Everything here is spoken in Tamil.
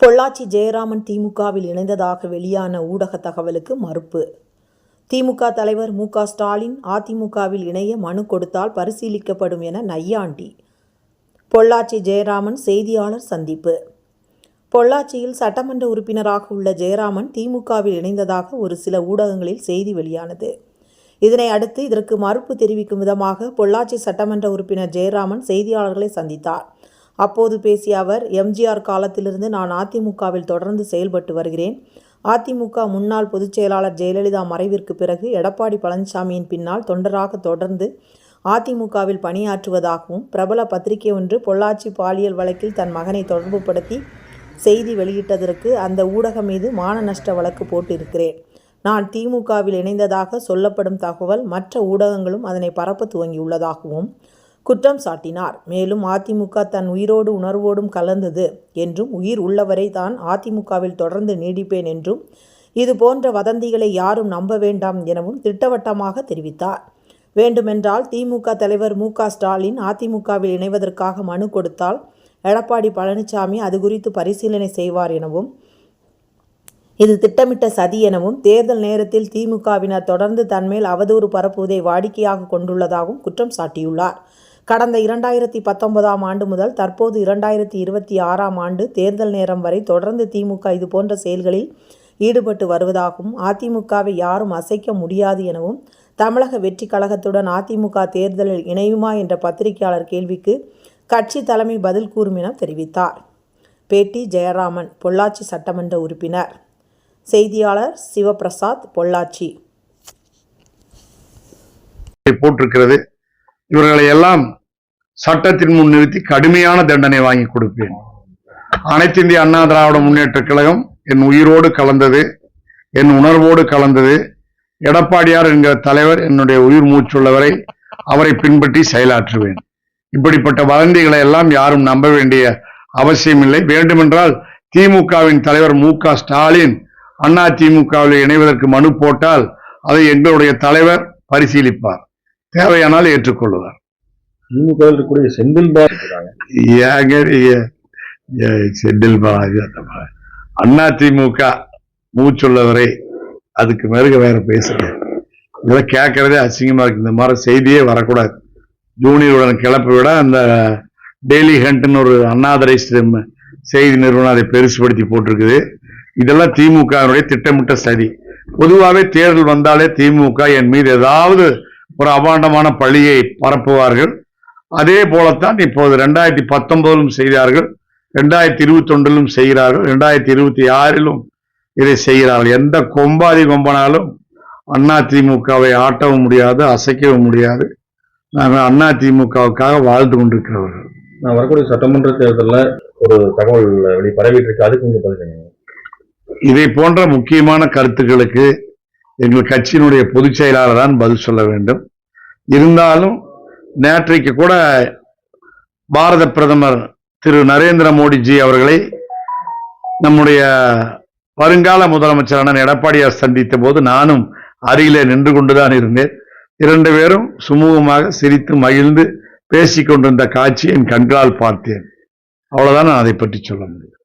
பொள்ளாச்சி ஜெயராமன் திமுகவில் இணைந்ததாக வெளியான ஊடக தகவலுக்கு மறுப்பு. திமுக தலைவர் மு க ஸ்டாலின் அதிமுகவில் இணைய மனு கொடுத்தால் பரிசீலிக்கப்படும் என நையாண்டி. பொள்ளாச்சி ஜெயராமன் செய்தியாளர் சந்திப்பு. பொள்ளாச்சியில் சட்டமன்ற உறுப்பினராக உள்ள ஜெயராமன் திமுகவில் இணைந்ததாக ஒரு சில ஊடகங்களில் செய்தி வெளியானது. இதனை அடுத்து இதற்கு மறுப்பு தெரிவிக்கும் விதமாக பொள்ளாச்சி சட்டமன்ற உறுப்பினர் ஜெயராமன் செய்தியாளர்களை சந்தித்தார். அப்போது பேசிய அவர் எம்ஜிஆர் காலத்திலிருந்து நான் அதிமுகவில் தொடர்ந்து செயல்பட்டு வருகிறேன். அதிமுக முன்னாள் பொதுச் செயலாளர் ஜெயலலிதா மறைவிற்கு பிறகு எடப்பாடி பழனிசாமியின் பின்னால் தொண்டராக தொடர்ந்து அதிமுகவில் பணியாற்றுவதாகவும் பிரபல பத்திரிகை ஒன்று பொள்ளாச்சி பாலியல் வழக்கில் தன் மகனை தொடர்புபடுத்தி செய்தி வெளியிட்டதற்கு அந்த ஊடகம் மீது மான நஷ்ட வழக்கு போட்டிருக்கிறேன். நான் திமுகவில் இணைந்ததாக சொல்லப்படும் தகவல் மற்ற ஊடகங்களும் அதனை பரப்ப துவங்கியுள்ளதாகவும் குற்றம் சாட்டினார். மேலும் அதிமுக தன் உயிரோடு உணர்வோடும் கலந்தது என்றும் உயிர் உள்ளவரை தான் அதிமுகவில் தொடர்ந்து நீடிப்பேன் என்றும் இது போன்ற வதந்திகளை யாரும் நம்ப வேண்டாம் எனவும் திட்டவட்டமாக தெரிவித்தார். வேண்டுமென்றால் திமுக தலைவர் மு. க. ஸ்டாலின் அதிமுகவில் இணைவதற்காக மனு கொடுத்தால் எடப்பாடி பழனிசாமி அது குறித்து பரிசீலனை செய்வார் எனவும் இது திட்டமிட்ட சதி எனவும் தேர்தல் நேரத்தில் திமுகவினர் தொடர்ந்து தன்மேல் அவதூறு பரப்புவதை வாடிக்கையாக கொண்டுள்ளதாகவும் குற்றம் சாட்டியுள்ளார். கடந்த இரண்டாயிரத்தி பத்தொன்பதாம் ஆண்டு முதல் தற்போது இரண்டாயிரத்தி இருபத்தி ஆறாம் ஆண்டு தேர்தல் நேரம் வரை தொடர்ந்து திமுக இதுபோன்ற செயல்களில் ஈடுபட்டு வருவதாகவும் அதிமுகவை யாரும் அசைக்க முடியாது எனவும் தமிழக வெற்றி கழகத்துடன் அதிமுக தேர்தலில் இணையுமா என்ற பத்திரிகையாளர் கேள்விக்கு கட்சி தலைமை பதில் கூறும் என தெரிவித்தார். பேட்டி ஜெயராமன் பொள்ளாச்சி சட்டமன்ற உறுப்பினர். செய்தியாளர் சிவபிரசாத் பொள்ளாச்சி. போட்டிருக்கிறது. இவர்களை எல்லாம் சட்டத்தின் முன் நிறுத்தி கடுமையான தண்டனை வாங்கி கொடுப்பேன். அனைத்து இந்திய அண்ணா திராவிட முன்னேற்ற கழகம் என் உயிரோடு கலந்தது என் உணர்வோடு கலந்தது. எடப்பாடியார் என்கிற தலைவர் என்னுடைய உயிர் மூச்சுள்ளவரை அவரை பின்பற்றி செயலாற்றுவேன். இப்படிப்பட்ட வதந்திகளை எல்லாம் யாரும் நம்ப வேண்டிய அவசியமில்லை வேண்டுமென்றால் திமுகவின் தலைவர் மு க ஸ்டாலின் அண்ணா திமுகவில் இணைவதற்கு மனு போட்டால் அதை எங்களுடைய தலைவர் பரிசீலிப்பார். தேவையானால் ஏற்றுக்கொள்வார் திமுக இருக்கக்கூடிய செந்தில் பாலாஜி செந்தில் பாலாஜி அந்த அண்ணா திமுக மூச்சுள்ளவரை அதுக்கு மேருக வேற பேசுங்க. இதெல்லாம் கேட்கறதே அசிங்கமா இருக்கு. இந்த மாதிரி செய்தியே வரக்கூடாது. ஜூனியருடன் கிளப்பை விட அந்த டெய்லி ஹண்ட்னு ஒரு அண்ணாதரைஸ்ட் செய்தி நிறுவனம் அதை பெருசுபடுத்தி போட்டிருக்குது. இதெல்லாம் திமுகவினுடைய திட்டமிட்ட சதி. பொதுவாகவே தேர்தல் வந்தாலே திமுக என் மீது ஏதாவது ஒரு அபாண்டமான பழியை பரப்புவார்கள். அதே போலத்தான் இப்போது ரெண்டாயிரத்தி பத்தொன்பதிலும் செய்தார்கள் ரெண்டாயிரத்தி இருபத்தி ஒன்றிலும் செய்கிறார்கள் ரெண்டாயிரத்தி இருபத்தி ஆறிலும் இதை செய்கிறார்கள். எந்த கொம்பாதி கொம்பனாலும் அண்ணா திமுகவை ஆட்டவும் முடியாது அசைக்கவும் முடியாது. நாங்கள் அண்ணா திமுகவுக்காக வாழ்ந்து கொண்டிருக்கிறவர்கள். நான் வரக்கூடிய சட்டமன்ற தேர்தல்ல ஒரு தகவல் வெளி பரவிட்டு இருக்கு அதுக்கு நீங்க பதில் சொல்லுங்க. இதை போன்ற முக்கியமான கருத்துக்களுக்கு எங்கள் கட்சியினுடைய பொதுச் செயலாளர் தான் பதில் சொல்ல வேண்டும். இருந்தாலும் நேற்றைக்கு கூட பாரத பிரதமர் திரு நரேந்திர மோடிஜி அவர்களை நம்முடைய வருங்கால முதலமைச்சரான எடப்பாடியார் சந்தித்த போது நானும் அருகிலே நின்று கொண்டுதான் இருந்தேன். இரண்டு பேரும் சுமூகமாக சிரித்து மகிழ்ந்து பேசிக் கொண்டிருந்த காட்சி என் கண்களால் பார்த்தேன். அவ்வளவுதான் நான் அதை பற்றி சொல்ல முடியும்.